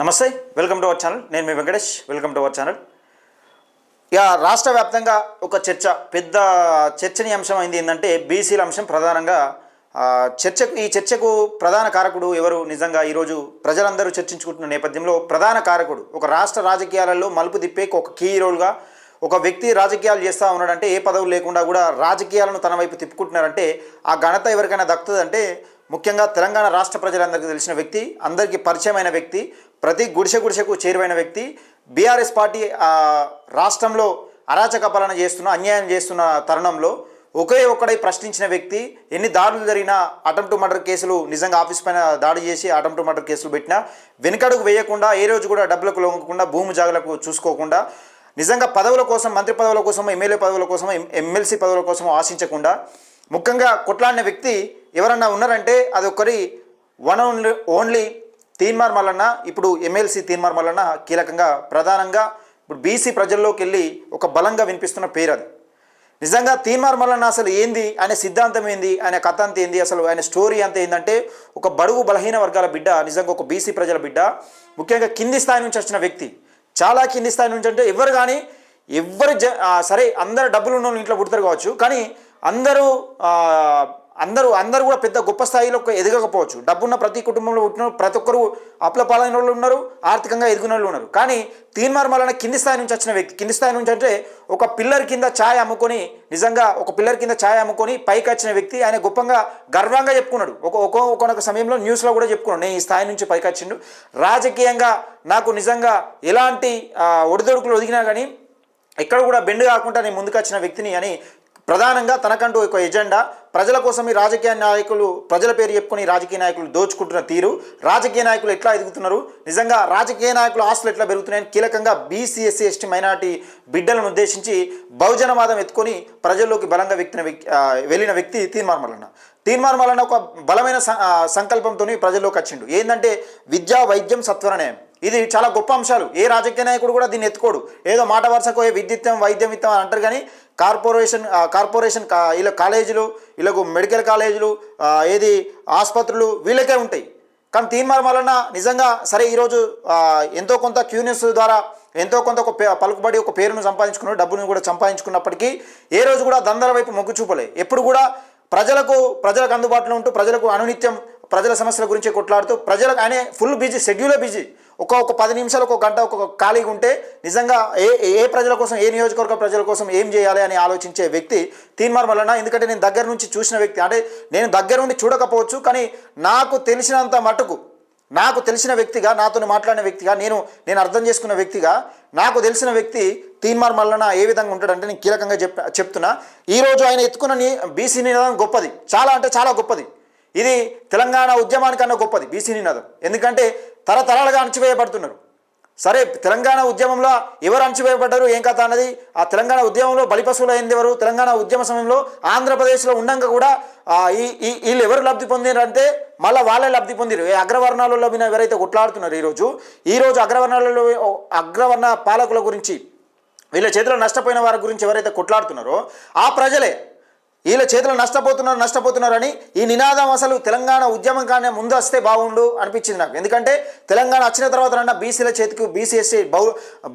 నమస్తే welcome to our channel నేను మీ Venkatesh welcome to our channel ఇక రాష్ట్ర వ్యాప్తంగా ఒక చర్చ పెద్ద చర్చనీయాంశం అయింది ఏంటంటే బీసీల అంశం ప్రధానంగా చర్చకు ఈ చర్చకు ప్రధాన కారకుడు ఎవరు? నిజంగా ఈరోజు ప్రజలందరూ చర్చించుకుంటున్న నేపథ్యంలో ప్రధాన కారకుడు ఒక రాష్ట్ర రాజకీయాలలో మలుపు తిప్పే ఒక కీ రోల్గా ఒక వ్యక్తి రాజకీయాలు చేస్తూ ఉన్నాడంటే ఏ పదవులు లేకుండా కూడా రాజకీయాలను తన వైపు తిప్పుకుంటున్నారంటే ఆ ఘనత ఎవరికైనా దక్కుతుందంటే ముఖ్యంగా తెలంగాణ రాష్ట్ర ప్రజలందరికీ తెలిసిన వ్యక్తి అందరికీ పరిచయమైన వ్యక్తి ప్రతి గుడిసె గుడిసెకు చేరువైన వ్యక్తి బీఆర్ఎస్ పార్టీ రాష్ట్రంలో అరాచక పాలన చేస్తున్న అన్యాయం చేస్తున్న తరుణంలో ఒకే ఒక్కడై ప్రశ్నించిన వ్యక్తి ఎన్ని దాడులు జరిగినా అటెంప్ట్ మర్డర్ కేసులు నిజంగా ఆఫీస్ పైన దాడి చేసి అటెంప్ట్ మర్డర్ కేసులు పెట్టినా వెనుకడుగు వేయకుండా ఏ రోజు కూడా డబ్బులకు లొంగకుండా భూమి జాగులకు చూసుకోకుండా నిజంగా పదవుల కోసం మంత్రి పదవుల కోసం ఎమ్మెల్యే పదవుల కోసం ఎమ్మెల్సీ పదవుల కోసం ఆశించకుండా ముఖ్యంగా కొట్లాడిన వ్యక్తి ఎవరన్నా ఉన్నారంటే అది ఒకరి one only only Teenmaar Mallanna ఇప్పుడు ఎమ్మెల్సీ తీన్మార్ మల్లన్న కీలకంగా ప్రధానంగా ఇప్పుడు బీసీ ప్రజల్లోకి వెళ్ళి ఒక బలంగా వినిపిస్తున్న పేరు అది నిజంగా తీన్మార్ మల్లన్న అసలు ఏంది ఆయన సిద్ధాంతం ఏంది ఆయన కథ అంత ఏంది అసలు ఆయన స్టోరీ అంత ఏంటంటే ఒక బడుగు బలహీన వర్గాల బిడ్డ నిజంగా ఒక బీసీ ప్రజల బిడ్డ ముఖ్యంగా కింది స్థాయి నుంచి వచ్చిన వ్యక్తి. చాలా కింది స్థాయి నుంచి అంటే ఎవరు కానీ ఎవరు జ సరే అందరు డబ్బులు ఉన్న వాళ్ళు ఇంట్లో పుడతారు కావచ్చు కానీ అందరూ అందరూ అందరూ కూడా పెద్ద గొప్ప స్థాయిలో ఎదగకపోవచ్చు. డబ్బున్న ప్రతి కుటుంబంలో పుట్టిన ప్రతి ఒక్కరు అప్పుల పాలైన వాళ్ళు ఉన్నారు ఆర్థికంగా ఎదిగిన వాళ్ళు ఉన్నారు. కానీ తీన్మార్ మల్లన్న కింది స్థాయి నుంచి వచ్చిన వ్యక్తి కింది స్థాయి నుంచి అంటే ఒక పిల్లర్ కింద ఛాయ్ అమ్ముకొని నిజంగా ఒక పిల్లర్ కింద ఛాయ్ అమ్ముకొని పైకి వచ్చిన వ్యక్తి ఆయన గొప్పంగా గర్వంగా చెప్పుకున్నాడు. ఒక ఒక్కొక్క సమయంలో న్యూస్లో కూడా చెప్పుకున్నాడు. నేను ఈ స్థాయి నుంచి పైకి వచ్చిండు. రాజకీయంగా నాకు నిజంగా ఎలాంటి ఒడిదొడుకులు ఒదిగినా కానీ ఎక్కడ కూడా బెండ్ కాకుండా నేను ముందుకు వచ్చిన వ్యక్తిని అని ప్రధానంగా తనకంటూ ఒక ఎజెండా ప్రజల కోసం ఈ రాజకీయ నాయకులు ప్రజల పేరు చెప్పుకొని రాజకీయ నాయకులు దోచుకుంటున్న తీరు. రాజకీయ నాయకులు ఎట్లా ఎదుగుతున్నారు? నిజంగా రాజకీయ నాయకుల ఆస్తులు ఎట్లా పెరుగుతున్నాయని కీలకంగా బీసీ ఎస్సీ ఎస్టీ మైనార్టీ బిడ్డలను ఉద్దేశించి బహుజనవాదం ఎత్తుకొని ప్రజల్లోకి బలంగా వ్యక్తిన వ్యక్తి వెళ్ళిన వ్యక్తి తీర్మార్ మల్లన్న. తీర్మార్ మల్లన్న ఒక బలమైన స- సంకల్పంతో ప్రజల్లోకి వచ్చిండు. ఏంటంటే విద్యా వైద్యం సత్వర న్యాయం ఇది చాలా గొప్ప అంశాలు. ఏ రాజకీయ నాయకుడు కూడా దీన్ని ఎత్తుకోడు. ఏదో మాట వరుసకు ఏ విద్యుత్వం వైద్యం ఇత్తం అని అంటారు కానీ కార్పొరేషన్ కార్పొరేషన్ ఇలా కాలేజీలు ఇలాగ మెడికల్ కాలేజీలు ఏది ఆసుపత్రులు వీళ్ళకే ఉంటాయి. కానీ తీర్మానం వలన నిజంగా సరే ఈరోజు ఎంతో కొంత క్యూనియస్ ద్వారా ఎంతో కొంత ఒక పే- పలుకుబడి ఒక పేరును సంపాదించుకున్న డబ్బును కూడా సంపాదించుకున్నప్పటికీ ఏ రోజు కూడా దందర వైపు మొగ్గు చూపలే. ఎప్పుడు కూడా ప్రజలకు ప్రజలకు అందుబాటులో ఉంటూ ప్రజలకు అనునిత్యం ప్రజల సమస్యల గురించి కొట్లాడుతూ ప్రజలకు ఆయన ఫుల్ బిజీ షెడ్యూలే బిజీ. ఒక పది నిమిషాలు ఒక గంట ఒక ఖాళీగా ఉంటే నిజంగా ఏ ఏ ప్రజల కోసం ఏ నియోజకవర్గ ప్రజల కోసం ఏం చేయాలి అని ఆలోచించే వ్యక్తి తీన్మార్ మల్లన్న. ఎందుకంటే నేను దగ్గర నుంచి చూసిన వ్యక్తి. అంటే నేను దగ్గర నుండి చూడకపోవచ్చు కానీ నాకు తెలిసినంత మటుకు నాకు తెలిసిన వ్యక్తిగా నాతో మాట్లాడిన వ్యక్తిగా నేను నేను అర్థం చేసుకున్న వ్యక్తిగా నాకు తెలిసిన వ్యక్తి తీన్మార్ మల్లన ఏ విధంగా ఉంటాడంటే నేను కీలకంగా చెప్ చెప్తున్నా. ఈరోజు ఆయన ఎత్తుకున్న బీసీ నినాదం గొప్పది. చాలా అంటే చాలా గొప్పది. ఇది తెలంగాణ ఉద్యమానికన్నా గొప్పది బీసీ నినాదం. ఎందుకంటే తరతరాలుగా అణచివేయబడుతున్నారు. సరే తెలంగాణ ఉద్యమంలో ఎవరు అణచివేయబడ్డారు? ఏం కథ అన్నది? ఆ తెలంగాణ ఉద్యమంలో బలిపశువులు అయింది ఎవరు? తెలంగాణ ఉద్యమ సమయంలో ఆంధ్రప్రదేశ్లో ఉండంగా కూడా ఈ వీళ్ళు ఎవరు లబ్ధి పొందినారంటే మళ్ళీ వాళ్ళే లబ్ధి పొందిరు. ఏ అగ్రవర్ణాలలో మీద ఎవరైతే కొట్లాడుతున్నారు ఈరోజు ఈరోజు అగ్రవర్ణాలలో అగ్రవర్ణ పాలకుల గురించి వీళ్ళ చేతిలో నష్టపోయిన వారి గురించి ఎవరైతే కొట్లాడుతున్నారో ఆ ప్రజలే వీళ్ళ చేతిలో నష్టపోతున్నారు నష్టపోతున్నారని ఈ నినాదం అసలు తెలంగాణ ఉద్యమం కానీ ముందు వస్తే బాగుండు అనిపించింది నాకు. ఎందుకంటే తెలంగాణ వచ్చిన తర్వాత నన్న బీసీల చేతికి బీసీ ఎస్సీ బహు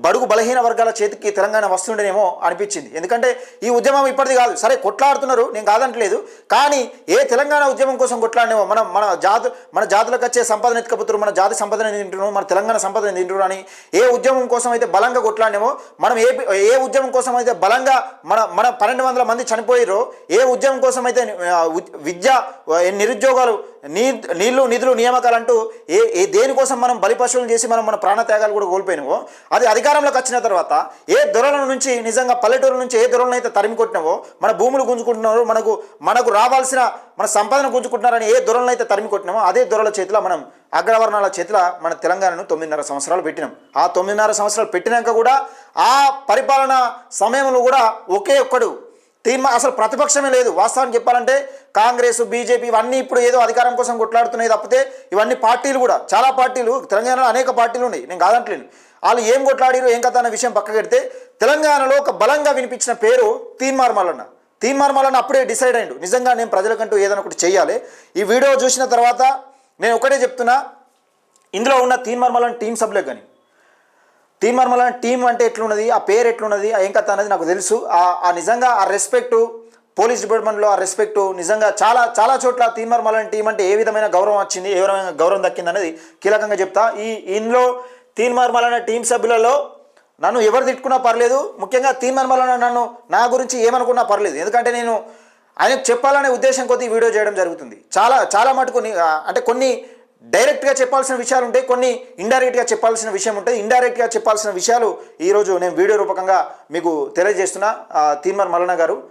బడుగు బలహీన వర్గాల చేతికి తెలంగాణ వస్తుండేనేమో అనిపించింది. ఎందుకంటే ఈ ఉద్యమం ఇప్పటిది కాదు. సరే కొట్లాడుతున్నారు నేను కాదంటలేదు. కానీ ఏ తెలంగాణ ఉద్యమం కోసం కొట్లాడినేమో మనం మన జాతు మన జాతులకు వచ్చే సంపదన ఎత్తుకపోతున్నారు మన జాతి సంపదన తింటున్నాం మన తెలంగాణ సంపదన తింటున్నారు అని ఏ ఉద్యమం కోసం అయితే బలంగా కొట్లాడినేమో మనం ఏ ఏ ఉద్యమం కోసం అయితే బలంగా మన మన పన్నెండు వందల మంది చనిపోయారో ఏ ఉద్యమం కోసం అయితే విద్య నిరుద్యోగాలు నీ నీళ్ళు నిధులు నియామకాలు అంటూ ఏ ఏ దేనికోసం మనం బలిపశువులు చేసి మనం మన ప్రాణత్యాగాలు కూడా కోల్పోయినావో అది అధికారంలోకి వచ్చిన తర్వాత ఏ దొరల నుంచి నిజంగా పల్లెటూరు నుంచి ఏ దొరలను అయితే తరిమి కొట్టినావో మన భూములు గుంజుకుంటున్నారో మనకు మనకు రావాల్సిన మన సంపదను గుంజుకుంటున్నారని ఏ దొరలను అయితే తరిమి కొట్టినామో అదే దొరల చేతిలో మనం అగ్రవర్ణాల చేతిలో మన తెలంగాణను తొమ్మిదిన్నర సంవత్సరాలు పెట్టినాం. ఆ తొమ్మిదిన్నర సంవత్సరాలు పెట్టినాక కూడా ఆ పరిపాలన సమయంలో కూడా ఒకే ఒక్కడు తీర్మా అసలు ప్రతిపక్షమే లేదు. వాస్తవాన్ని చెప్పాలంటే కాంగ్రెస్ బీజేపీ ఇవన్నీ ఇప్పుడు ఏదో అధికారం కోసం కొట్లాడుతున్నాయి తప్పితే ఇవన్నీ పార్టీలు కూడా చాలా పార్టీలు తెలంగాణలో అనేక పార్టీలు ఉన్నాయి. నేను కాదంటలేను. వాళ్ళు ఏం కొట్లాడారు ఏం కథ అన్న విషయం పక్కకెడితే తెలంగాణలో ఒక బలంగా వినిపించిన పేరు తీన్మార్ మల్లన్న. తీన్మార్ మల్లన్న అప్పుడే డిసైడ్ అయ్యిండు నిజంగా నేను ప్రజలకంటూ ఏదైనా ఒకటి చేయాలి ఈ వీడియో చూసిన తర్వాత నేను ఒకటే చెప్తున్నా. ఇందులో ఉన్న తీన్మార్ మల్లన్న టీం సభ్యులకు కానీ తీన్మర్మల టీం అంటే ఎట్లున్నది? ఆ పేరు ఎట్లున్నది? ఆ ఏం కథ అనేది నాకు తెలుసు. ఆ- ఆ నిజంగా ఆ రెస్పెక్టు పోలీస్ డిపార్ట్మెంట్లో ఆ రెస్పెక్టు నిజంగా చాలా చాలా చోట్ల తీన్మర్మల టీం అంటే ఏ విధమైన గౌరవం వచ్చింది ఏ విధమైన గౌరవం దక్కింది అనేది కీలకంగా చెప్తా. ఈ ఇందులో తీన్మర్మల టీం సభ్యులలో నన్ను ఎవరు తిట్టుకున్నా పర్లేదు. ముఖ్యంగా తీన్మర్మల నన్ను నా గురించి ఏమనుకున్నా పర్లేదు. ఎందుకంటే నేను ఆయనకు చెప్పాలనే ఉద్దేశం కొద్దీ వీడియో చేయడం జరుగుతుంది. చాలా చాలా మటుకు అంటే కొన్ని డైరెక్ట్గా చెప్పాల్సిన విషయాలు ఉంటాయి. కొన్ని ఇండైరెక్ట్గా చెప్పాల్సిన విషయం ఉంటుంది ఇండైరెక్ట్గా చెప్పాల్సిన విషయాలు ఈరోజు నేను వీడియో రూపకంగా మీకు తెలియజేస్తున్నా. ఆ, తీన్మర్ గారు.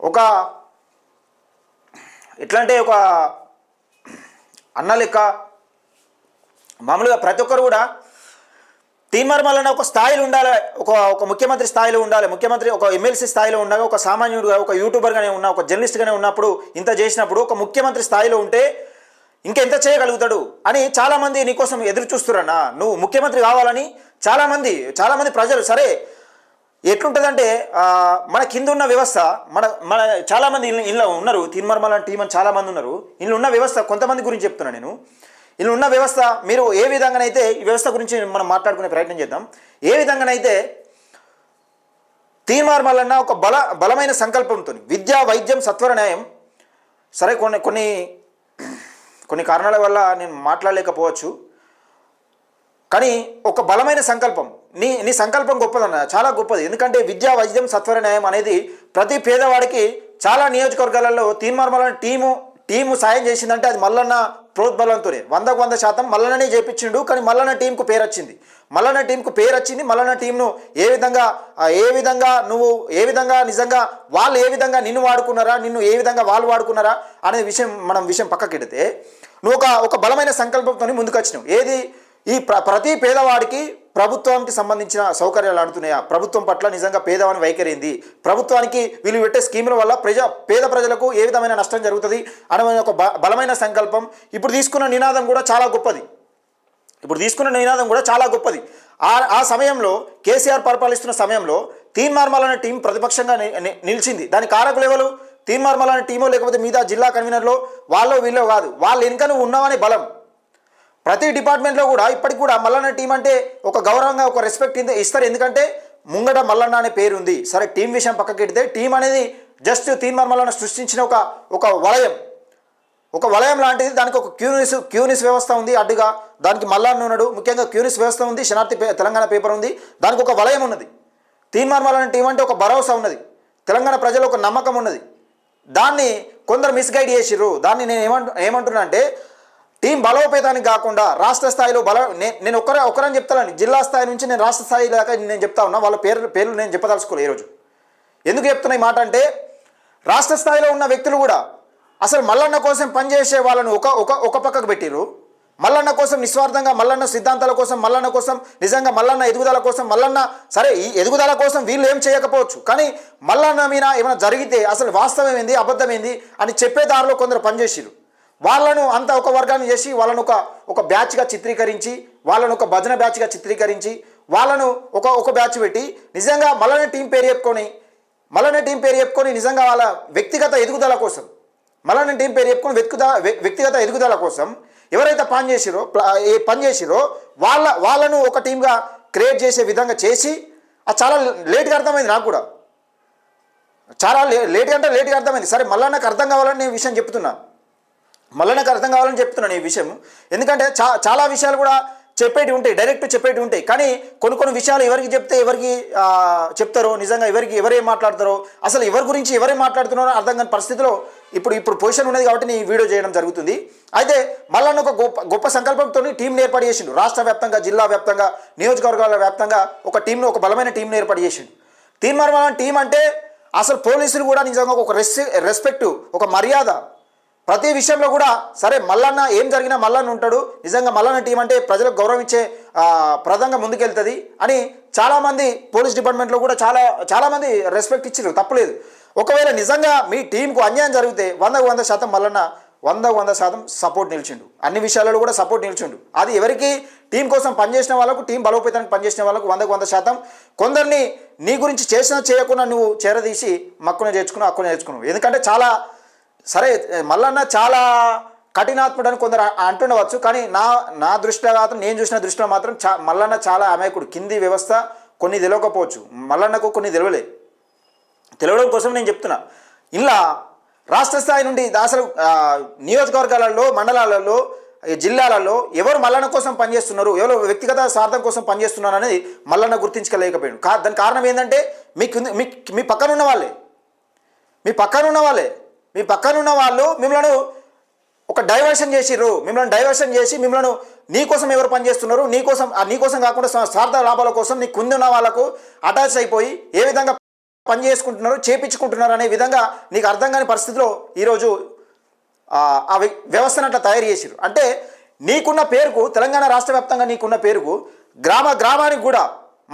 ఒక ఎట్లా అంటే ఒక అన్న లెక్క మామూలుగా ప్రతి ఒక్కరు కూడా తీన్మార్ మల్లన్న ఒక స్థాయిలో ఉండాలి. ఒక ఒక ముఖ్యమంత్రి స్థాయిలో ఉండాలి. ముఖ్యమంత్రి ఒక ఎమ్మెల్సీ స్థాయిలో ఉండగా ఒక సామాన్యుడుగా ఒక యూట్యూబర్గానే ఉన్నా ఒక జర్నలిస్ట్గానే ఉన్నప్పుడు ఇంత చేసినప్పుడు ఒక ముఖ్యమంత్రి స్థాయిలో ఉంటే ఇంకెంత చేయగలుగుతాడు అని చాలామంది నీకోసం ఎదురు చూస్తురన్నా. నువ్వు ముఖ్యమంత్రి కావాలని చాలామంది చాలామంది ప్రజలు సరే ఎట్లుంటుందంటే మన కింద ఉన్న వ్యవస్థ మన మన చాలామంది ఇల్లు ఉన్నారు తీన్మర్మల టీం అని చాలామంది ఉన్నారు. ఇంట్లో ఉన్న వ్యవస్థ కొంతమంది గురించి చెప్తున్నా నేను. ఇంట్లో ఉన్న వ్యవస్థ మీరు ఏ విధంగానైతే ఈ వ్యవస్థ గురించి మనం మాట్లాడుకునే ప్రయత్నం చేద్దాం. ఏ విధంగానైతే తీర్మార్మాలన్న ఒక బల బలమైన సంకల్పంతో విద్య వైద్యం సత్వర న్యాయం సరే కొన్ని కొన్ని కొన్ని కారణాల వల్ల నేను మాట్లాడలేకపోవచ్చు. కానీ ఒక బలమైన సంకల్పం. నీ నీ సంకల్పం గొప్పదన్న చాలా గొప్పది. ఎందుకంటే విద్యా వైద్యం సత్వర న్యాయం అనేది ప్రతి పేదవాడికి చాలా నియోజకవర్గాలలో తీర్మార్మలని టీము టీము సాయం చేసిందంటే అది మల్లన్న ప్రోద్బలంతోనే. వందకు వంద శాతం మల్లన్ననే చేపించిండు కానీ మల్లన్న టీంకు పేరు వచ్చింది మల్లన్న టీంకు పేరు వచ్చింది మల్లన్న టీంను ఏ విధంగా ఏ విధంగా నువ్వు ఏ విధంగా నిజంగా వాళ్ళు ఏ విధంగా నిన్ను వాడుకున్నారా నిన్ను ఏ విధంగా వాళ్ళు వాడుకున్నారా అనే విషయం మనం విషయం పక్కకెడితే నువ్వు ఒక ఒక బలమైన సంకల్పంతో ముందుకు వచ్చినావు ఏది? ఈ ప్ర ప్రతి పేదవాడికి ప్రభుత్వానికి సంబంధించిన సౌకర్యాలు అందుతున్నాయా? ప్రభుత్వం పట్ల నిజంగా పేదవాని వైఖరింది ప్రభుత్వానికి వీళ్ళు పెట్టే స్కీముల వల్ల ప్రజ పేద ప్రజలకు ఏ విధమైన నష్టం జరుగుతుంది? అనే ఒక బ- బలమైన సంకల్పం. ఇప్పుడు తీసుకున్న నినాదం కూడా చాలా గొప్పది. ఇప్పుడు తీసుకున్న నినాదం కూడా చాలా గొప్పది. ఆ ఆ సమయంలో కేసీఆర్ పరిపాలిస్తున్న సమయంలో తీన్ మార్మల్ అనే టీం ప్రతిపక్షంగా నిలిచింది. దాని కారకులు ఎవరు? తీన్ టీమో లేకపోతే మీద జిల్లా కన్వీనర్లో వాళ్ళో వీళ్ళో కాదు. వాళ్ళు వెనుక నువ్వు ఉన్నావనే బలం. ప్రతి డిపార్ట్మెంట్లో కూడా ఇప్పటికి కూడా మల్లన్న టీం అంటే ఒక గౌరవంగా ఒక రెస్పెక్ట్ ఇస్తారు. ఎందుకంటే ముంగట మల్లన్న అనే పేరు ఉంది సరే టీం విషయం పక్కకి పెడితే టీం అనేది జస్ట్ తీన్మార్ సృష్టించిన ఒక ఒక వలయం. ఒక వలయం లాంటిది. దానికి ఒక క్యూనిస్ క్యూనిస్ వ్యవస్థ ఉంది అడ్డుగా. దానికి మల్లన్న ఉన్నాడు. ముఖ్యంగా క్యూనిస్ వ్యవస్థ ఉంది. శనార్థి పే తెలంగాణ పేపర్ ఉంది. దానికి ఒక వలయం ఉన్నది. తీన్మార్ మల్లన్న టీం అంటే ఒక భరోసా ఉన్నది. తెలంగాణ ప్రజలు ఒక నమ్మకం ఉన్నది. దాన్ని కొందరు మిస్గైడ్ చేసిర్రు. దాన్ని నేను ఏమంటు ఏమంటున్నా అంటే టీం బలోపేతానికి కాకుండా రాష్ట్ర స్థాయిలో బల నే- నేను ఒకరే ఒకరని చెప్తాను జిల్లా స్థాయి నుంచి నేను రాష్ట్ర స్థాయి దాకా నేను చెప్తా ఉన్నా వాళ్ళ పేర్లు పేర్లు నేను చెప్పదలుచుకోలేదు ఈరోజు. ఎందుకు చెప్తున్నా ఈ మాట అంటే రాష్ట్ర స్థాయిలో ఉన్న వ్యక్తులు కూడా అసలు మల్లన్న కోసం పనిచేసే వాళ్ళను ఒక ఒక ఒక పక్కకు పెట్టిర్రు. మల్లన్న కోసం నిస్వార్థంగా మల్లన్న సిద్ధాంతాల కోసం మల్లన్న కోసం నిజంగా మల్లన్న ఎదుగుదల కోసం మల్లన్న సరే ఈ ఎదుగుదల కోసం వీళ్ళు ఏం చేయకపోవచ్చు? కానీ మల్లన్న మీద ఏమైనా జరిగితే అసలు వాస్తవం ఏంది అబద్ధం ఏంది అని చెప్పే దారిలో కొందరు పనిచేసిరు వాళ్ళను అంత ఒక వర్గాన్ని చేసి వాళ్ళను ఒక ఒక బ్యాచ్గా చిత్రీకరించి వాళ్ళను ఒక భజన బ్యాచ్గా చిత్రీకరించి వాళ్ళను ఒక ఒక బ్యాచ్ పెట్టి నిజంగా మల్లన్న టీం పేరు చెప్పుకొని మల్లన్న టీం పేరు చెప్పుకొని నిజంగా వాళ్ళ వ్యక్తిగత ఎదుగుదల కోసం మల్లన్న టీం పేరు చెప్పుకొని వ్యక్తిగత వ్యక్తిగత ఎదుగుదల కోసం ఎవరైతే పని చేసిరో ఏ పని చేసిరో వాళ్ళ వాళ్ళను ఒక టీంగా క్రియేట్ చేసే విధంగా చేసి అది చాలా లేట్గా అర్థమైంది నాకు కూడా. చాలా లే లేట్గా అంటే లేట్గా అర్థమైంది. సరే మళ్ళీ నాకు అర్థం కావాలని నేను ఈ విషయం చెప్తున్నా. మళ్ళీ నాకు అర్థం కావాలని చెప్తున్నాను ఈ విషయం. ఎందుకంటే చా చాలా విషయాలు కూడా చెప్పేటి ఉంటాయి డైరెక్ట్ చెప్పేటి ఉంటాయి. కానీ కొన్ని కొన్ని విషయాలు ఎవరికి చెప్తే ఎవరికి చెప్తారో నిజంగా ఎవరికి ఎవరేం మాట్లాడతారో అసలు ఎవరి గురించి ఎవరే మాట్లాడుతున్నారో అర్థం కాని పరిస్థితిలో ఇప్పుడు ఇప్పుడు పొజిషన్ ఉన్నది కాబట్టి నేను ఈ వీడియో చేయడం జరుగుతుంది. అయితే మల్లన్న ఒక గొప్ప గొప్ప సంకల్పంతో టీంని ఏర్పాటు చేసిండు. రాష్ట్ర వ్యాప్తంగా జిల్లా వ్యాప్తంగా నియోజకవర్గాల వ్యాప్తంగా ఒక టీంను ఒక బలమైన టీంను ఏర్పాటు చేసిండు. తీర్మానం టీం అంటే అసలు పోలీసులు కూడా నిజంగా ఒక రెస్ రెస్పెక్ట్ ఒక మర్యాద. ప్రతి విషయంలో కూడా సరే మల్లన్న ఏం జరిగినా మల్లన్న ఉంటాడు. నిజంగా మల్లన్న టీం అంటే ప్రజలకు గౌరవం ఇచ్చే ఆ, ముందుకెళ్తుంది అని చాలామంది పోలీస్ డిపార్ట్మెంట్లో కూడా చాలా చాలామంది రెస్పెక్ట్ ఇచ్చారు తప్పులేదు. ఒకవేళ నిజంగా మీ టీంకు అన్యాయం జరిగితే వందకు వంద శాతం మల్లన్న వందకు వంద శాతం సపోర్ట్ నిలిచిండు. అన్ని విషయాలలో కూడా సపోర్ట్ నిలిచిండు. అది ఎవరికి? టీం కోసం పనిచేసిన వాళ్ళకు టీం బలోపేతానికి పనిచేసిన వాళ్ళకు వందకు వంద శాతం. కొందరిని నీ గురించి చేసినా చేయకుండా నువ్వు చేరదీసి మక్కున చేర్చుకున్నావు అక్కున చేర్చుకున్నావు. ఎందుకంటే చాలా సరే మల్లన్న చాలా కఠినాత్ముడు అని కొందరు అంటుండవచ్చు. కానీ నా నా దృష్టిలో మాత్రం నేను చూసిన దృష్టిలో మాత్రం చా మల్లన్న చాలా అమాయకుడు. కింది వ్యవస్థ కొన్ని తెలియకపోవచ్చు మల్లన్నకు కొన్ని తెలవలేదు తెలవడం కోసం నేను చెప్తున్నా. ఇలా రాష్ట్ర స్థాయి నుండి అసలు నియోజకవర్గాలలో మండలాలలో జిల్లాలలో ఎవరు మల్లన్న కోసం పనిచేస్తున్నారు ఎవరు వ్యక్తిగత స్వార్థం కోసం పనిచేస్తున్నారు అనేది మల్లన్న గుర్తించలేకపోయాడు. కా దాని కారణం ఏంటంటే మీ కింద- మీ మీ పక్కన ఉన్న వాళ్ళే. మీ పక్కన ఉన్న వాళ్ళే. మీ పక్కన ఉన్న వాళ్ళు మిమ్మల్ని ఒక డైవర్షన్ చేసిర్రు. మిమ్మల్ని డైవర్షన్ చేసి మిమ్మల్ని నీ కోసం ఎవరు పనిచేస్తున్నారు నీ కోసం నీ కోసం కాకుండా స్వార్థ లాభాల కోసం నీ కుంది ఉన్న వాళ్ళకు అటాచ్ అయిపోయి ఏ విధంగా పని చేసుకుంటున్నారు చేపించుకుంటున్నారు అనే విధంగా నీకు అర్థం కాని పరిస్థితిలో ఈరోజు ఆ వ్యవస్థను అట్లా తయారు చేసిరు అంటే నీకున్న పేరుకు తెలంగాణ రాష్ట్ర వ్యాప్తంగా నీకున్న పేరుకు గ్రామ గ్రామానికి కూడా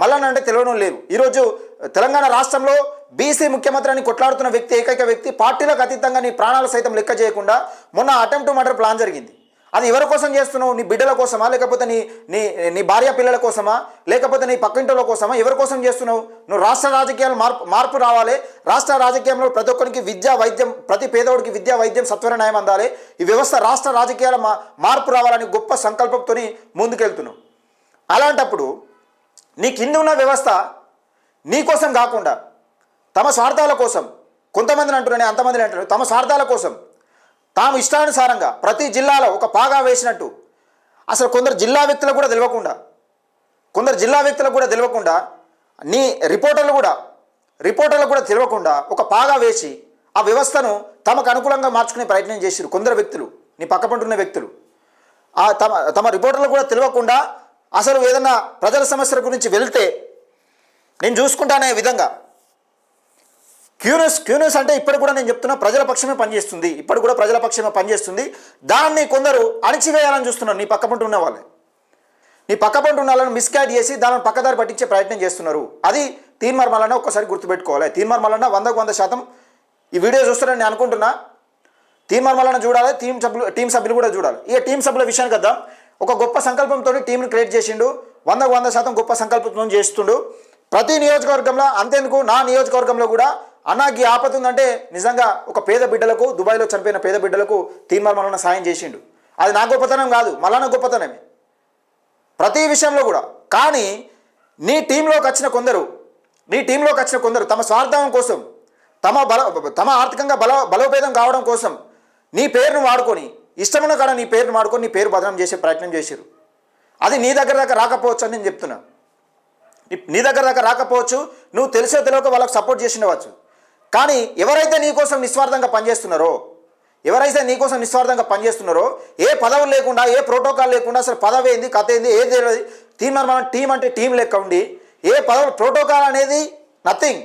మల్లన్న తెలియడం లేదు. ఈరోజు తెలంగాణ రాష్ట్రంలో బీసీ ముఖ్యమంత్రి అని కొట్లాడుతున్న వ్యక్తి ఏకైక వ్యక్తి పార్టీలకు అతీతంగా నీ ప్రాణాలు సైతం లెక్క చేయకుండా మొన్న అటెంప్ట్ మర్డర్ ప్లాన్ జరిగింది. అది ఎవరి కోసం చేస్తున్నావు? నీ బిడ్డల కోసమా? లేకపోతే నీ నీ నీ భార్య పిల్లల కోసమా? లేకపోతే నీ పక్కింటిల కోసమా? ఎవరి కోసం చేస్తున్నావు? నువ్వు రాష్ట్ర రాజకీయాలు మార్పు మార్పు రావాలి. రాష్ట్ర రాజకీయంలో ప్రతి ఒక్కరికి విద్యా వైద్యం ప్రతి పేదోడికి విద్యా వైద్యం సత్వర న్యాయం అందాలి. ఈ వ్యవస్థ రాష్ట్ర రాజకీయాల మా మార్పు రావాలని గొప్ప సంకల్పంతో ముందుకెళ్తున్నావు. అలాంటప్పుడు నీ కింద ఉన్న వ్యవస్థ నీ కోసం కాకుండా తమ స్వార్థాల కోసం కొంతమందిని అంటున్నాను అంతమందిని అంటున్నాను తమ స్వార్థాల కోసం తాము ఇష్టానుసారంగా ప్రతి జిల్లాలో ఒక పాగా వేసినట్టు. అసలు కొందరు జిల్లా వ్యక్తులకు కూడా తెలియకుండా కొందరు జిల్లా వ్యక్తులకు కూడా తెలియకుండా నీ రిపోర్టర్లు కూడా రిపోర్టర్లకు కూడా తెలియకుండా ఒక పాగా వేసి ఆ వ్యవస్థను తమకు అనుకూలంగా మార్చుకునే ప్రయత్నం చేశారు కొందరు వ్యక్తులు నీ పక్కపంటున్న వ్యక్తులు. ఆ తమ తమ రిపోర్టర్లు కూడా తెలియకుండా అసలు ఏదన్నా ప్రజల సమస్యల గురించి వెళ్తే నేను చూసుకుంటానే విధంగా క్యూనస్ క్యూనస్ అంటే ఇప్పటికి కూడా నేను చెప్తున్నా ప్రజల పక్షమే పనిచేస్తుంది. ఇప్పుడు కూడా ప్రజల పక్షమే పనిచేస్తుంది. దాన్ని కొందరు అణిచివేయాలని చూస్తున్నారు. నీ పక్కపంట ఉన్న వాళ్ళే. నీ పక్కపంట ఉన్న వాళ్ళని మిస్గైడ్ చేసి దానిని పక్కదారి పట్టించే ప్రయత్నం చేస్తున్నారు. అది తీన్మార్ మల్లన్న ఒక్కసారి గుర్తుపెట్టుకోవాలి. తీన్మార్ వందకు వంద శాతం ఈ వీడియో చూస్తారని నేను అనుకుంటున్నా. తీన్మార్ చూడాలి టీం సభ్యులు టీం సభ్యులు కూడా చూడాలి. ఇక టీం సభ్యుల విషయానికి వద్దాం. ఒక గొప్ప సంకల్పంతో టీంను క్రియేట్ చేసిండు. వందకు వంద శాతం గొప్ప సంకల్పంతో చేస్తుండు. ప్రతి నియోజకవర్గంలో అంతేందుకు? నా నియోజకవర్గంలో కూడా అన్నాకి ఆపద ఉందంటే నిజంగా ఒక పేద బిడ్డలకు దుబాయ్లో చనిపోయిన పేద బిడ్డలకు తీన్మార్ మల్లన్న సాయం చేసిండు. అది నా గొప్పతనం కాదు మల్లన్న గొప్పతనమే. ప్రతి విషయంలో కూడా. కానీ నీ టీంలోకి వచ్చిన కొందరు నీ టీంలోకి వచ్చిన కొందరు తమ స్వార్థం కోసం తమ బల తమ ఆర్థికంగా బల బలోపేతం కావడం కోసం నీ పేరును వాడుకొని ఇష్టమైన కాడ నీ పేరును వాడుకొని నీ పేరు బదనం చేసే ప్రయత్నం చేశారు అది నీ దగ్గర దాకా రాకపోవచ్చు అని నేను చెప్తున్నా. నీ- దగ్గర దాకా రాకపోవచ్చు నువ్వు తెలిసే తెలియక వాళ్ళకి సపోర్ట్ చేసిండవచ్చు. కానీ ఎవరైతే నీకోసం నిస్వార్థంగా పనిచేస్తున్నారో ఎవరైతే నీకోసం నిస్వార్థంగా పనిచేస్తున్నారో ఏ పదవులు లేకుండా ఏ ప్రోటోకాల్ లేకుండా అసలు పదవి ఏంది కథ ఏంది ఏది తెలియదు. తీర్మానం మనం టీం అంటే టీం లెక్క ఉండి ఏ పదవులు ప్రోటోకాల్ అనేది నథింగ్.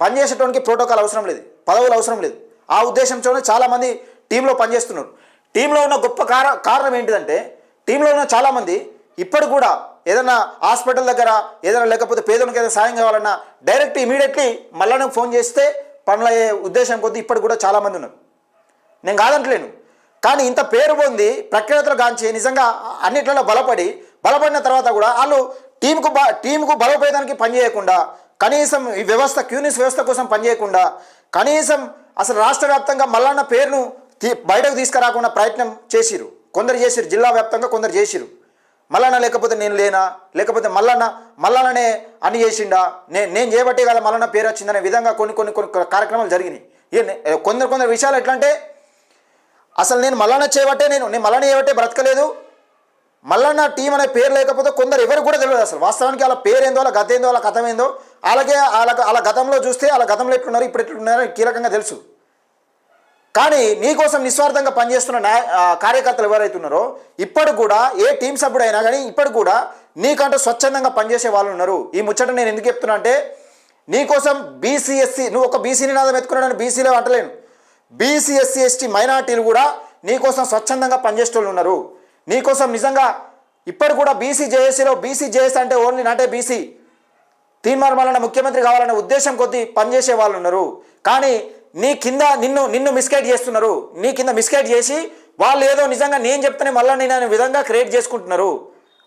పనిచేసేటోనికి ప్రోటోకాల్ అవసరం లేదు పదవులు అవసరం లేదు. ఆ ఉద్దేశంతోనే చాలామంది టీంలో పనిచేస్తున్నారు. టీంలో ఉన్న గొప్ప కార కారణం ఏంటిదంటే టీంలో ఉన్న చాలామంది ఇప్పుడు కూడా ఏదైనా హాస్పిటల్ దగ్గర ఏదైనా లేకపోతే పేదలకు ఏదైనా సాయం కావాలన్నా డైరెక్ట్ ఇమీడియట్లీ మళ్ళీ ఫోన్ చేస్తే పనులయ్యే ఉద్దేశం కొద్దీ ఇప్పటికి కూడా చాలామంది ఉన్నారు. నేను కాదంటలేను. కానీ ఇంత పేరు పొంది ప్రఖ్యాతలు గాంచి నిజంగా అన్నిట్లలో బలపడి బలపడిన తర్వాత కూడా వాళ్ళు టీంకు బ టీంకు బలోపేతానికి పనిచేయకుండా కనీసం ఈ వ్యవస్థ క్యూనిస్ వ్యవస్థ కోసం పనిచేయకుండా కనీసం అసలు రాష్ట్ర వ్యాప్తంగా మల్లన్న పేరును తీ బయటకు తీసుకురాకుండా ప్రయత్నం చేసిరు కొందరు చేసిరు జిల్లా వ్యాప్తంగా కొందరు చేసిరు మల్లన్న లేకపోతే నేను లేనా? లేకపోతే మల్లన్న మల్లన్ననే అని చేసిండా? నేను నేను చేయబట్టే కదా మల్లన్న పేరు వచ్చిందనే విధంగా కొన్ని కొన్ని కొన్ని కార్యక్రమాలు జరిగినాయి. కొందరు కొందరు విషయాలు ఎట్లా అంటే అసలు నేను మల్లన్న చేయబట్టే నేను నేను మల్లన్న చేయబట్టే బ్రతకలేదు. మల్లన్న టీం అనే పేరు లేకపోతే కొందరు ఎవరు కూడా తెలియదు అసలు. వాస్తవానికి వాళ్ళ పేరు ఏందో వాళ్ళ గత ఏందో వాళ్ళ కథం ఏందో అలాగే వాళ్ళ వాళ్ళ గతంలో చూస్తే వాళ్ళ గతంలో ఎట్లున్నారు ఇప్పుడు ఎట్లున్నారో కీలకంగా తెలుసు. కానీ నీకోసం నిస్వార్థంగా పనిచేస్తున్న న్యాయ కార్యకర్తలు ఎవరైతే ఉన్నారో ఇప్పటి కూడా ఏ టీం సభ్యుడైనా కానీ ఇప్పుడు కూడా నీకంటూ స్వచ్ఛందంగా పనిచేసే వాళ్ళు ఉన్నారు. ఈ ముచ్చట నేను ఎందుకు చెప్తున్నా అంటే నీకోసం బీసీఎస్సీ నువ్వు ఒక బీసీ నినాదం ఎత్తుకున్నాడని బీసీలో అంటలేను. బీసీఎస్సీ ఎస్టీ మైనార్టీలు కూడా నీకోసం స్వచ్ఛందంగా పనిచేసే వాళ్ళు ఉన్నారు. నీకోసం నిజంగా ఇప్పటి కూడా బీసీ జేఏసీలో బీసీ జేఏసీ అంటే ఓన్లీ నాటే బీసీ. తీర్మానం ముఖ్యమంత్రి కావాలనే ఉద్దేశం కొద్దీ పనిచేసే వాళ్ళు ఉన్నారు. కానీ నీ కింద నిన్ను నిన్ను మిస్గైడ్ చేస్తున్నారు. నీ కింద మిస్గైడ్ చేసి వాళ్ళు ఏదో నిజంగా నేను చెప్తేనే మళ్ళీ నేను అనే విధంగా క్రియేట్ చేసుకుంటున్నారు.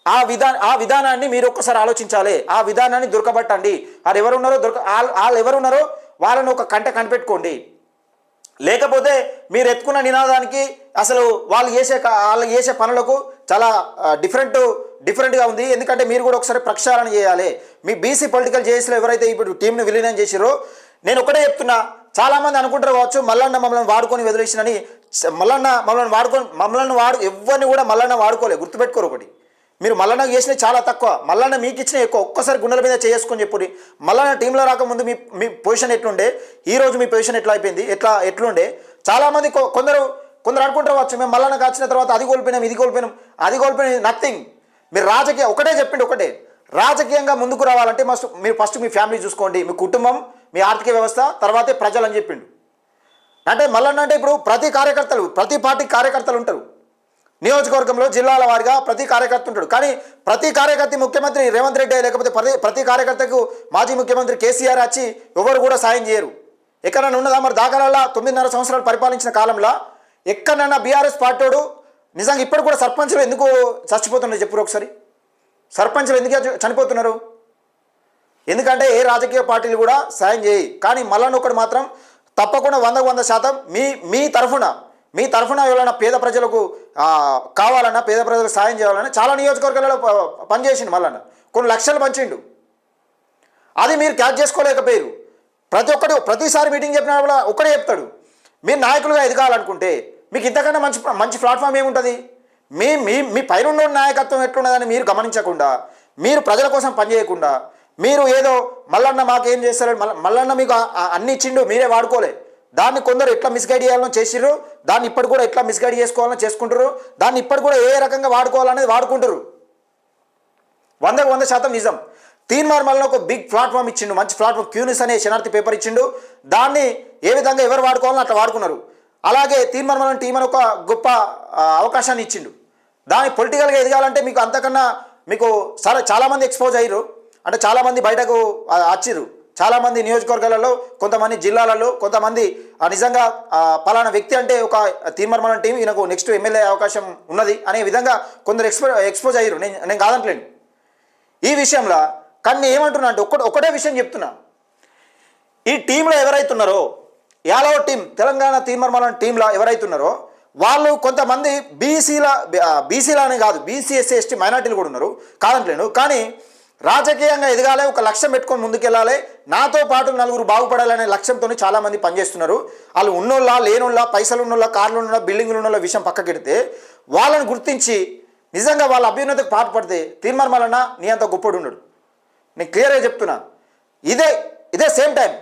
ఆ విధా ఆ విధానాన్ని మీరు ఒక్కసారి ఆలోచించాలి. ఆ విధానాన్ని దొరకబట్టండి. వాళ్ళు ఎవరున్నారో దొరక వాళ్ళు వాళ్ళు ఎవరున్నారో వాళ్ళని ఒక కంట కనిపెట్టుకోండి. లేకపోతే మీరు ఎత్తుకున్న నినాదానికి అసలు వాళ్ళు చేసే వాళ్ళు చేసే పనులకు చాలా డిఫరెంట్ డిఫరెంట్గా ఉంది. ఎందుకంటే మీరు కూడా ఒకసారి ప్రక్షాళన చేయాలి. మీ బీసీ పొలిటికల్ జేఏసీలో ఎవరైతే ఇప్పుడు టీంను విలీనం చేసిరో నేను ఒకటే చెప్తున్నా. చాలామంది అనుకుంటారు కావచ్చు మల్లన్న మమ్మల్ని వాడుకొని వదిలేసినని మల్లన్న మమ్మల్ని వాడుకొని మమ్మల్ని వాడు ఎవరిని కూడా మల్లన్న వాడుకోలేదు గుర్తుపెట్టుకోరు ఒకటి. మీరు మల్లన్న చేసిన చాలా తక్కువ మల్లన్న మీకు ఇచ్చిన ఎక్కువ ఒక్కసారి గుండెల మీద చేసుకొని చెప్పుడి. మల్లన్న టీంలో రాకముందు మీ మీ పొజిషన్ ఎట్లుండే? ఈ రోజు మీ పొజిషన్ ఎట్లా అయిపోయింది? ఎట్లా ఎట్లుండే? చాలామంది కొ- కొందరు కొందరు అనుకుంటారు వచ్చు మేము మల్లన్న కాచిన తర్వాత అది కోల్పోయినాం ఇది కోల్పోయినాం అది కోల్పోయినాం నథింగ్. మీరు రాజకీయ ఒకటే చెప్పిండి ఒకటే. రాజకీయంగా ముందుకు రావాలంటే మస్ట్ మీరు ఫస్ట్ మీ ఫ్యామిలీ చూసుకోండి మీ కుటుంబం మీ ఆర్థిక వ్యవస్థ తర్వాతే ప్రజలు అని చెప్పిండు. అంటే మల్లన్న అంటే ఇప్పుడు ప్రతి కార్యకర్తలు ప్రతి పార్టీ కార్యకర్తలు ఉంటారు. నియోజకవర్గంలో జిల్లాల వారిగా ప్రతి కార్యకర్త ఉంటాడు. కానీ ప్రతి కార్యకర్త ముఖ్యమంత్రి రేవంత్ రెడ్డి లేకపోతే ప్రతి ప్రతి కార్యకర్తకు మాజీ ముఖ్యమంత్రి కేసీఆర్ వచ్చి ఎవరు కూడా సాయం చేయరు. ఎక్కడైనా ఉన్నదా మరి? దాఖలాల తొమ్మిదిన్నర సంవత్సరాలు పరిపాలించిన కాలంలో ఎక్కడైనా బీఆర్ఎస్ పార్టీడు నిజంగా ఇప్పుడు కూడా సర్పంచులు ఎందుకు చచ్చిపోతున్నారు? చెప్పురు ఒకసారి. సర్పంచులు ఎందుకు చనిపోతున్నారు ఎందుకంటే ఏ రాజకీయ పార్టీలు కూడా సాయం చేయి. కానీ మళ్ళా ఒకటి మాత్రం తప్పకుండా వందకు వంద శాతం మీ మీ తరఫున మీ తరఫున ఎవరైనా పేద ప్రజలకు కావాలన్నా పేద ప్రజలకు సాయం చేయాలన్నా చాలా నియోజకవర్గాలలో పనిచేసిండు మళ్ళన్న కొన్ని లక్షలు పంచిండు. అది మీరు క్యాచ్ చేసుకోలేకపోయారు ప్రతి ఒక్కటి ప్రతిసారి మీటింగ్ చెప్పినప్పుడు ఒక్కడే చెప్తాడు. మీరు నాయకులుగా ఎదగాలనుకుంటే మీకు ఇంతకన్నా మంచి మంచి ప్లాట్ఫామ్ ఏముంటుంది? మీ మీ మీ పైన నాయకత్వం ఎట్లున్నదని మీరు గమనించకుండా మీరు ప్రజల కోసం పనిచేయకుండా మీరు ఏదో మల్లన్న మాకేం చేస్తారు మల్ల మల్లన్న మీకు అన్ని ఇచ్చిండు మీరే వాడుకోలే. దాన్ని కొందరు ఎట్లా మిస్గైడ్ చేయాలని చేసిర్రు దాన్ని ఇప్పటి కూడా ఎట్లా మిస్గైడ్ చేసుకోవాలని చేసుకుంటారు దాన్ని ఇప్పటి కూడా ఏ రకంగా వాడుకోవాలనేది వాడుకుంటారు వందకు వంద శాతం నిజం. తీన్మార్ మళ్ళీ ఒక బిగ్ ప్లాట్ఫామ్ ఇచ్చిండు మంచి ప్లాట్ఫామ్ క్యూనిస్ అనే శనార్థి పేపర్ ఇచ్చిండు. దాన్ని ఏ విధంగా ఎవరు వాడుకోవాలని అట్లా వాడుకున్నారు. అలాగే తీన్మార్ మళ్ళీ టీం అని ఒక గొప్ప అవకాశాన్ని ఇచ్చిండు. దాన్ని పొలిటికల్గా ఎదగాలంటే మీకు అంతకన్నా మీకు చాలా చాలామంది ఎక్స్పోజ్ అయ్యారు అంటే చాలామంది బయటకు వచ్చిర్రు. చాలామంది నియోజకవర్గాలలో కొంతమంది జిల్లాలలో కొంతమంది నిజంగా పలానా వ్యక్తి అంటే ఒక తీర్మానం టీం ఈయనకు నెక్స్ట్ ఎమ్మెల్యే అవకాశం ఉన్నది అనే విధంగా కొందరు ఎక్స్పో ఎక్స్పోజ్ అయ్యారు. నేను నేను కాదంటలేను. ఈ విషయంలో కానీ నేను ఏమంటున్నా అంటే ఒక్కటి ఒకటే విషయం చెప్తున్నా. ఈ టీంలో ఎవరైతున్నారో యాలో టీం తెలంగాణ తీర్మర్మలం టీంలో ఎవరైతున్నారో వాళ్ళు కొంతమంది బీసీల బీసీలనే కాదు బీసీఎస్సీ ఎస్టీ మైనార్టీలు కూడా ఉన్నారు. కాదంటలేను. కానీ రాజకీయంగా ఎదగాలి ఒక లక్ష్యం పెట్టుకొని ముందుకెళ్ళాలి. నాతో పాటు నలుగురు బాగుపడాలనే లక్ష్యంతో చాలామంది పనిచేస్తున్నారు. వాళ్ళు ఉన్నోళ్ళ లేనోళ్ళ పైసలు ఉన్నోళ్ళ కార్లు ఉన్నోళ్ళ బిల్డింగ్లు ఉన్నోళ్ళ విషయం పక్కకెడితే వాళ్ళని గుర్తించి నిజంగా వాళ్ళ అభ్యున్నతకు పాటుపడితే తీర్మానమాలన్న నీ అంత గొప్పడు ఉన్నాడు నేను క్లియర్గా చెప్తున్నా. ఇదే ఇదే సేమ్ టైం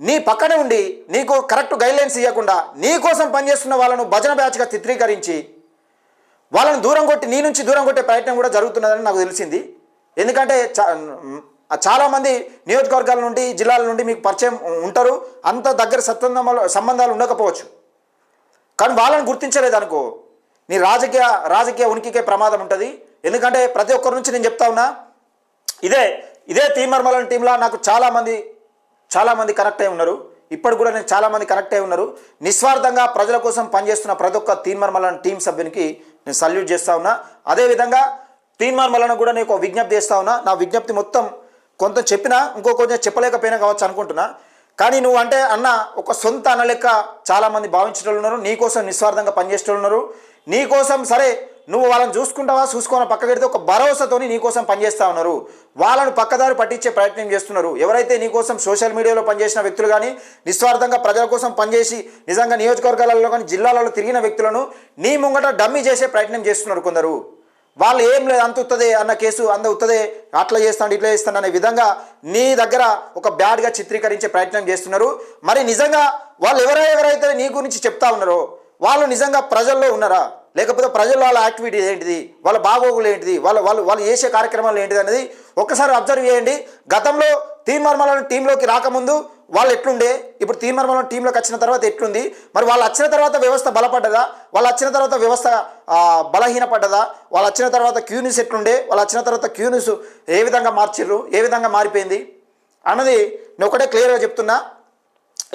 నీ పక్కనే ఉండి నీకు కరెక్ట్ గైడ్లైన్స్ ఇవ్వకుండా నీ కోసం పనిచేస్తున్న వాళ్ళను భజన బ్యాచ్గా చిత్రీకరించి వాళ్ళని దూరం కొట్టి నీ నుంచి దూరం కొట్టే ప్రయత్నం కూడా జరుగుతున్నదని నాకు తెలిసింది. ఎందుకంటే చా- చాలామంది నియోజకవర్గాల నుండి జిల్లాల నుండి మీకు పరిచయం ఉంటారు. అంత దగ్గర సత్సంబంధాలు సంబంధాలు ఉండకపోవచ్చు. కానీ వాళ్ళని గుర్తించలేదు అనుకో నీ రాజకీయ రాజకీయ ఉనికికే ప్రమాదం ఉంటుంది. ఎందుకంటే ప్రతి ఒక్కరి నుంచి నేను చెప్తా ఉన్నా ఇదే ఇదే తీమర్మలం టీంలో నాకు చాలామంది చాలామంది కనెక్ట్ అయి ఉన్నారు. ఇప్పుడు కూడా నేను చాలామంది కనెక్ట్ అయి ఉన్నారు. నిస్వార్థంగా ప్రజల కోసం పనిచేస్తున్న ప్రతి ఒక్క తీర్మర్మలం టీం సభ్యునికి నేను సల్యూట్ చేస్తా ఉన్నా. అదేవిధంగా తీర్మర్మలను కూడా నేను ఒక విజ్ఞప్తి చేస్తా ఉన్నా. నా విజ్ఞప్తి మొత్తం కొంత చెప్పినా ఇంకో కొంచెం చెప్పలేకపోయినా కావచ్చు అనుకుంటున్నా. కానీ నువ్వు అంటే అన్న ఒక సొంత అన్న లెక్క చాలామంది భావించేటోళ్ళు ఉన్నారు. నీకోసం నిస్వార్థంగా పనిచేసేటోళ్ళు ఉన్నారు. నీకోసం సరే నువ్వు వాళ్ళని చూసుకుంటావా చూసుకొని? పక్క పెడితే ఒక భరోసాతోని నీకోసం పనిచేస్తూ పనిచేస్తా ఉన్నారు. వాళ్ళను పక్కదారి పట్టించే ప్రయత్నం చేస్తున్నారు. ఎవరైతే నీకోసం సోషల్ మీడియాలో పనిచేసిన వ్యక్తులు కానీ నిస్వార్థంగా ప్రజల కోసం పనిచేసి నిజంగా నియోజకవర్గాలలో కానీ జిల్లాలలో తిరిగిన వ్యక్తులను నీ ముంగట డమ్మీ చేసే ప్రయత్నం చేస్తున్నారు కొందరు. వాళ్ళు ఏం లేదు అంత ఉత్తదే అన్న కేసు అంత ఉత్తదే అట్లా చేస్తాను ఇట్లా చేస్తాను అనే విధంగా నీ దగ్గర ఒక బ్యాడ్గా చిత్రీకరించే ప్రయత్నం చేస్తున్నారు. మరి నిజంగా వాళ్ళు ఎవరై ఎవరైతే నీ గురించి చెప్తా ఉన్నారో వాళ్ళు నిజంగా ప్రజల్లో ఉన్నారా? లేకపోతే ప్రజల్లో వాళ్ళ యాక్టివిటీ ఏంటిది? వాళ్ళ బాగోగులు ఏంటిది? వాళ్ళ వాళ్ళు వాళ్ళు చేసే కార్యక్రమాలు ఏంటిది అనేది ఒక్కసారి అబ్జర్వ్ చేయండి. గతంలో తీర్మార్మలం టీంలోకి రాకముందు వాళ్ళు ఎట్లుండే? ఇప్పుడు తీర్మార్మలం టీంలోకి వచ్చిన తర్వాత ఎట్లుంది? మరి వాళ్ళు వచ్చిన తర్వాత వ్యవస్థ బలపడ్డదా? వాళ్ళు వచ్చిన తర్వాత వ్యవస్థ బలహీనపడ్డదా? వాళ్ళు వచ్చిన తర్వాత క్యూనిస్ ఎట్లుండే? వాళ్ళు వచ్చిన తర్వాత క్యూనిస్ ఏ విధంగా మార్చిర్రు? ఏ విధంగా మారిపోయింది? అన్నది నేను ఒకటే క్లియర్గా చెప్తున్నా.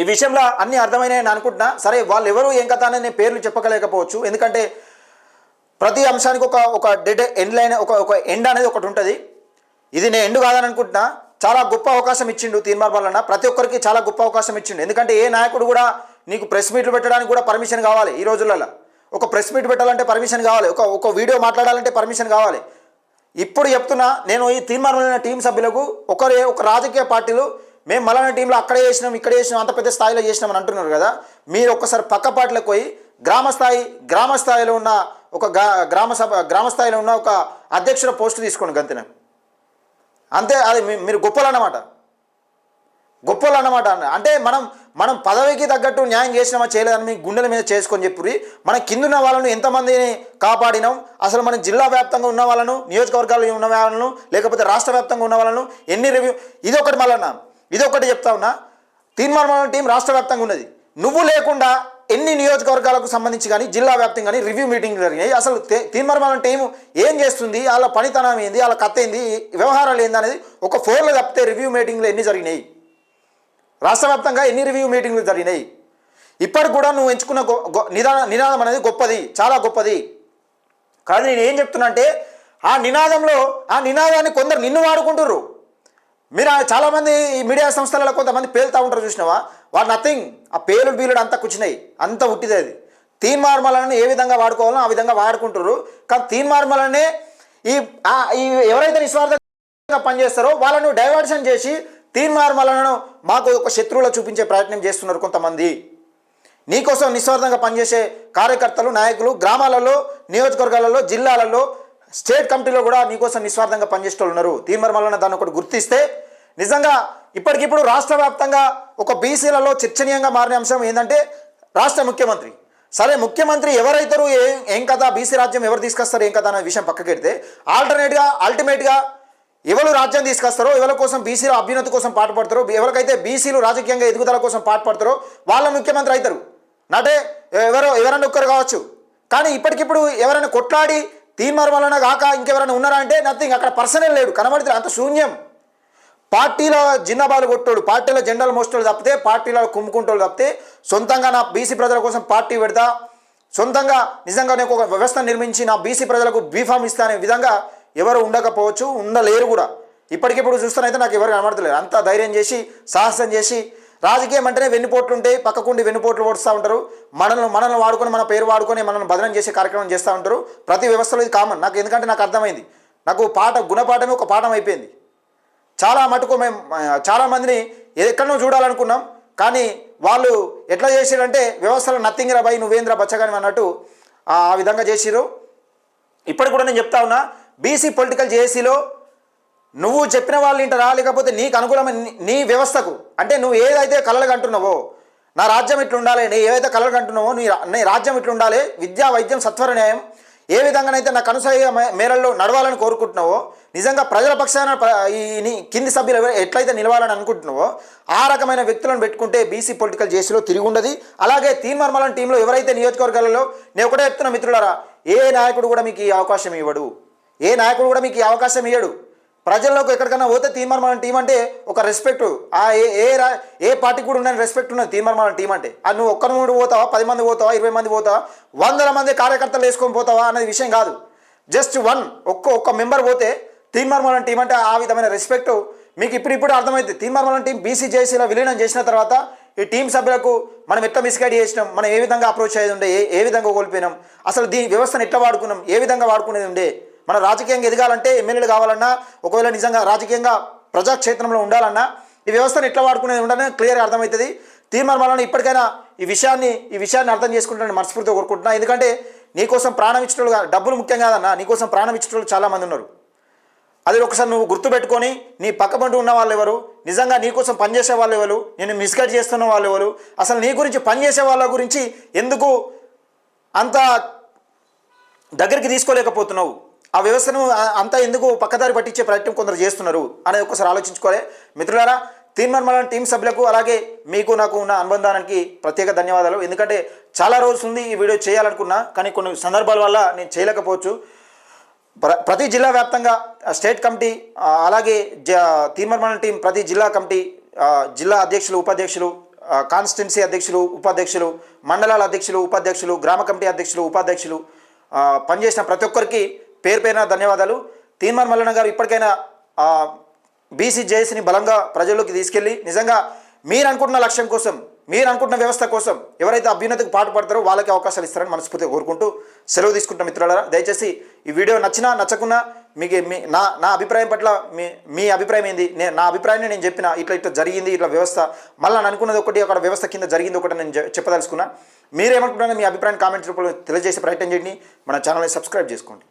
ఈ విషయంలో అన్ని అర్థమైనాయని అనుకుంటున్నా. సరే వాళ్ళు ఎవరు ఏం కథ అనేది నేను పేర్లు చెప్పకలేకపోవచ్చు ఎందుకంటే ప్రతి అంశానికి ఒక ఒక డెడ్ ఎండ్ లైన్ ఒక ఒక ఎండ్ అనేది ఒకటి ఉంటుంది. ఇది నేను ఎండ్ కాదని అనుకుంటున్నా. చాలా గొప్ప అవకాశం ఇచ్చిండు తీర్మార్ వలన ప్రతి ఒక్కరికి చాలా గొప్ప అవకాశం ఇచ్చిండు. ఎందుకంటే ఏ నాయకుడు కూడా నీకు ప్రెస్ మీట్లు పెట్టడానికి కూడా పర్మిషన్ కావాలి ఈ రోజులలో ఒక ప్రెస్ మీట్ పెట్టాలంటే పర్మిషన్ కావాలి. ఒక ఒక వీడియో మాట్లాడాలంటే పర్మిషన్ కావాలి. ఇప్పుడు చెప్తున్నా నేను ఈ తీర్మానమైన టీం సభ్యులకు ఒకరే ఒక రాజకీయ పార్టీలు మేము మళ్ళా టీంలో అక్కడే చేసినాం ఇక్కడ చేసినాం అంత పెద్ద స్థాయిలో చేసినాం అని అంటున్నారు కదా. మీరు ఒక్కసారి పక్క పార్టీలకు పోయి గ్రామ స్థాయి గ్రామ స్థాయిలో ఉన్న ఒక గ్రామ సభ గ్రామ స్థాయిలో ఉన్న ఒక అధ్యక్షుల పోస్ట్ తీసుకోండి గంతనే. అంతే అది మీరు గొప్పలు అన్నమాట గొప్పలు అన్నమాట అన్న. అంటే మనం మనం పదవికి తగ్గట్టు న్యాయం చేసినామా చేయలేదని మీ గుండెల మీద చేసుకొని చెప్పుర్రి. మన కిందున్న వాళ్ళను ఎంతమందిని కాపాడినాం? అసలు మన జిల్లా వ్యాప్తంగా ఉన్న వాళ్ళను నియోజకవర్గాల్లో ఉన్న వాళ్ళను లేకపోతే రాష్ట్ర వ్యాప్తంగా ఉన్న వాళ్ళను ఎన్ని రివ్యూ ఇది ఒకటి మళ్ళీ ఇది ఒకటి చెప్తా ఉన్నా. తీర్మానం టీం రాష్ట్ర వ్యాప్తంగా ఉన్నది. నువ్వు లేకుండా ఎన్ని నియోజకవర్గాలకు సంబంధించి కానీ జిల్లా వ్యాప్తంగా కానీ రివ్యూ మీటింగ్లు జరిగినాయి. అసలు తే- తీర్మానం టీం ఏం చేస్తుంది? వాళ్ళ పనితనం ఏంది? వాళ్ళ కథ ఏంది? వ్యవహారాలు ఏంది అనేది ఒక ఫోన్లో తప్పితే రివ్యూ మీటింగ్లు ఎన్ని జరిగినాయి? రాష్ట్ర వ్యాప్తంగా ఎన్ని రివ్యూ మీటింగ్లు జరిగినాయి? ఇప్పటికి కూడా నువ్వు ఎంచుకున్న గొ- గొ- నిదాన నినాదం అనేది గొప్పది. చాలా గొప్పది. కానీ నేను ఏం చెప్తున్నా అంటే ఆ నినాదంలో ఆ నినాదాన్ని కొందరు నిన్ను వాడుకుంటున్నారు మీరు చాలామంది ఈ మీడియా సంస్థలలో కొంతమంది పేలుతూ ఉంటారు చూసినావా? వాడు నథింగ్. ఆ పేలుడు బీలుడు అంతా కూర్చున్నాయి. అంత ఉట్టిదే అది. తీన్మార్మలను ఏ విధంగా వాడుకోవాలో ఆ విధంగా వాడుకుంటారు కానీ తీన్ మార్మలనే ఈ ఈ ఎవరైతే నిస్వార్థంగా పనిచేస్తారో వాళ్ళను డైవర్షన్ చేసి తీన్ మార్మలను మాకు ఒక శత్రువులో చూపించే ప్రయత్నం చేస్తున్నారు కొంతమంది. నీకోసం నిస్వార్థంగా పనిచేసే కార్యకర్తలు నాయకులు గ్రామాలలో నియోజకవర్గాలలో జిల్లాలలో స్టేట్ కమిటీలో కూడా నీకోసం నిస్వార్థంగా పనిచేసే వాళ్ళు ఉన్నారు తీర్మర్మలన దాన్ని ఒకటి గుర్తిస్తే నిజంగా ఇప్పటికిప్పుడు రాష్ట్ర వ్యాప్తంగా ఒక బీసీలలో చర్చనీయంగా మారిన అంశం ఏంటంటే రాష్ట్ర ముఖ్యమంత్రి. సరే ముఖ్యమంత్రి ఎవరైతారు ఏం ఏం కదా బీసీ రాజ్యం ఎవరు తీసుకొస్తారు ఏం కదా అనే విషయం పక్కకెడితే ఆల్టర్నేట్గా అల్టిమేట్గా ఎవరు రాజ్యం తీసుకొస్తారో ఎవరి కోసం బీసీల అభ్యున్నతి కోసం పాటుపడతారో ఎవరికైతే బీసీలు రాజకీయంగా ఎదుగుదల కోసం పాటుపడతారో వాళ్ళ ముఖ్యమంత్రి అవుతారు నాటే ఎవరో ఎవరైనా ఒక్కరు కావచ్చు. కానీ ఇప్పటికిప్పుడు ఎవరైనా కొట్లాడి తీర్మార్ వలన కాక ఇంకెవరైనా ఉన్నారా అంటే నథింగ్ అక్కడ పర్సనల్ లేడు. కనబడితే అంత శూన్యం. పార్టీల జిన్నబాలు కొట్టోడు. పార్టీల జెండాలు మోస్తోడు తప్పితే పార్టీల కుమ్ముకుంటాడు తప్పితే సొంతంగా నా బీసీ ప్రజల కోసం పార్టీ పెడతా. సొంతంగా నిజంగా నేను ఒక వ్యవస్థ నిర్మించి నా బీసీ ప్రజలకు బీఫామ్ ఇస్తానే విధంగా ఎవరు ఉండకపోవచ్చు ఉండలేరు కూడా. ఇప్పటికిప్పుడు చూస్తానైతే నాకు ఎవరు కనబడతలేరు అంత ధైర్యం చేసి సాహసం చేసి రాజకీయం అంటేనే వెన్నుపోట్లు ఉంటాయి పక్కకుండి వెన్నుపోట్లు ఓడుస్తూ ఉంటారు. మనల్ని మనల్ని వాడుకొని మన పేరు వాడుకొని మనల్ని బదనం చేసే కార్యక్రమం చేస్తూ ఉంటారు. ప్రతి వ్యవస్థలో ఇది కామన్ నాకు ఎందుకంటే నాకు అర్థమైంది. నాకు పాట గుణపాఠమే ఒక పాఠం అయిపోయింది. చాలా మటుకు మేము చాలామందిని చాలా మందిని ఎక్కడనో చూడాలనుకున్నాం. కానీ వాళ్ళు ఎట్లా చేసిరంటే వ్యవస్థలో నథింగ్ రా నువ్వేంద్ర బచ్చగాని అన్నట్టు ఆ ఆ విధంగా చేసిరు ఇప్పటికి కూడా నేను చెప్తా ఉన్నా బీసీ పొలిటికల్ జేఏసీలో నువ్వు చెప్పిన వాళ్ళు వింటారా లేకపోతే నీకు అనుకూలమైన నీ- వ్యవస్థకు. అంటే నువ్వు ఏదైతే కలలు అంటున్నావో నా రాజ్యం ఇట్లుండాలి నేను నీ ఏవైతే కలలు అంటున్నావో నీ నీ రాజ్యం ఇట్లుండాలి విద్యా వైద్యం సత్వర న్యాయం ఏ విధంగానైతే నా కనుసయ మేరల్లో నడవాలని కోరుకుంటున్నావో నిజంగా ప్రజల పక్షాన ఈ కింది సభ్యులు ఎట్లయితే నిలవాలని అనుకుంటున్నావో ఆ రకమైన వ్యక్తులను పెట్టుకుంటే బీసీ పొలిటికల్ జేసీలో తిరిగి ఉండదు. అలాగే తీర్మార్మలం టీంలో ఎవరైతే నియోజకవర్గాలలో నేను ఒకటే చెప్తున్నా మిత్రులారా ఏ నాయకుడు కూడా మీకు ఈ అవకాశం ఇవ్వడు. ఏ నాయకుడు కూడా మీకు ఈ అవకాశం ఇవ్వడు ప్రజల్లోకి ఎక్కడికైనా పోతే తీర్మానం టీం అంటే ఒక రెస్పెక్ట్ ఆ ఏ ఏ రా ఏ పార్టీ కూడా ఉండని రెస్పెక్ట్ ఉన్నది తీర్మానం టీం అంటే. అది నువ్వు ఒక్క మూడు పోతావా పది మంది పోతావా ఇరవై మంది పోతావా వందల మంది కార్యకర్తలు వేసుకొని పోతావా అనేది విషయం కాదు. జస్ట్ వన్ ఒక్క ఒక్క మెంబర్ పోతే తీర్మానం టీం అంటే ఆ విధమైన రెస్పెక్ట్ మీకు ఇప్పుడు ఇప్పుడు అర్థమైంది. తీర్మానం టీం బీసీజేసీలో విలీనం చేసిన తర్వాత ఈ టీం సభ్యులకు మనం ఎట్లా మిస్గైడ్ చేసినాం? మనం ఏ విధంగా అప్రోచ్ అయ్యేది ఉండే? ఏ ఏ విధంగా కోల్పోయినాం? అసలు దీని వ్యవస్థను ఎట్లా వాడుకున్నాం? ఏ విధంగా వాడుకునేది ఉండే? మన రాజకీయంగా ఎదగాలంటే ఎమ్మెల్యేలు కావాలన్నా ఒకవేళ నిజంగా రాజకీయంగా ప్రజాక్షేత్రంలో ఉండాలన్నా ఈ వ్యవస్థను ఎట్లా వాడుకునేది ఉండాలని క్లియర్గా అర్థమవుతుంది. తీర్మానం ఇప్పటికైనా ఈ విషయాన్ని ఈ విషయాన్ని అర్థం చేసుకుంటానని మనస్ఫూర్తిగా కోరుకుంటున్నా. ఎందుకంటే నీకోసం ప్రాణం ఇచ్చేటోళ్ళు డబ్బులు ముఖ్యం కాదన్నా నీకోసం ప్రాణం ఇచ్చేటోళ్ళు చాలామంది ఉన్నారు. అది ఒకసారి నువ్వు గుర్తుపెట్టుకొని నీ పక్కబంటు ఉన్న వాళ్ళు ఎవరు నిజంగా నీకోసం పనిచేసే వాళ్ళు ఎవరు నేను మిస్గైడ్ చేస్తున్న వాళ్ళు ఎవరు అసలు నీ గురించి పనిచేసే వాళ్ళ గురించి ఎందుకు అంత దగ్గరికి తీసుకోలేకపోతున్నావు? ఆ వ్యవస్థను అంతా ఎందుకు పక్కదారి పట్టించే ప్రయత్నం కొందరు చేస్తున్నారు అనేది ఒకసారి ఆలోచించుకోవాలి. మిత్రులారా తీర్మానం టీం సభ్యులకు అలాగే మీకు నాకు ఉన్న అనుబంధానికి ప్రత్యేక ధన్యవాదాలు. ఎందుకంటే చాలా రోజులు ఉంది ఈ వీడియో చేయాలనుకున్నా కానీ కొన్ని సందర్భాల వల్ల నేను చేయలేకపోవచ్చు. ప్ర ప్రతి జిల్లా వ్యాప్తంగా స్టేట్ కమిటీ అలాగే జ తీర్మానం టీం ప్రతి జిల్లా కమిటీ జిల్లా అధ్యక్షులు ఉపాధ్యక్షులు కాన్స్టిట్యున్సీ అధ్యక్షులు ఉపాధ్యక్షులు మండలాల అధ్యక్షులు ఉపాధ్యక్షులు గ్రామ కమిటీ అధ్యక్షులు ఉపాధ్యక్షులు పనిచేసిన ప్రతి ఒక్కరికి పేరు పేరున ధన్యవాదాలు. తీర్మాన్ మల్లన్న గారు ఇప్పటికైనా బీసీ జేఏసీని బలంగా ప్రజల్లోకి తీసుకెళ్ళి నిజంగా మీరు అనుకుంటున్న లక్ష్యం కోసం మీరు అనుకుంటున్న వ్యవస్థ కోసం ఎవరైతే అభ్యున్నతికి పాటుపడతారో వాళ్ళకి అవకాశాలు ఇస్తారని మనస్ఫూర్తిగా కోరుకుంటూ సెలవు తీసుకుంటాం మిత్రులారా దయచేసి ఈ వీడియో నచ్చినా నచ్చకున్నా మీకు మీ నా నా అభిప్రాయం పట్ల మీ మీ అభిప్రాయం ఏంది? నేను నా అభిప్రాయాన్ని నేను చెప్పిన ఇట్లా ఇట్లా జరిగింది ఇట్లా వ్యవస్థ మళ్ళీ నేను అనుకున్నది ఒకటి అక్కడ వ్యవస్థ కింద జరిగింది ఒకటి నేను చెప్పదలుచుకున్నా. మీరేమనుకుంటున్నారో మీ అభిప్రాయం కామెంట్స్ రూపంలో తెలియజేసే ప్రయత్నం చేయండి. మన ఛానల్ని సబ్స్క్రైబ్ చేసుకోండి.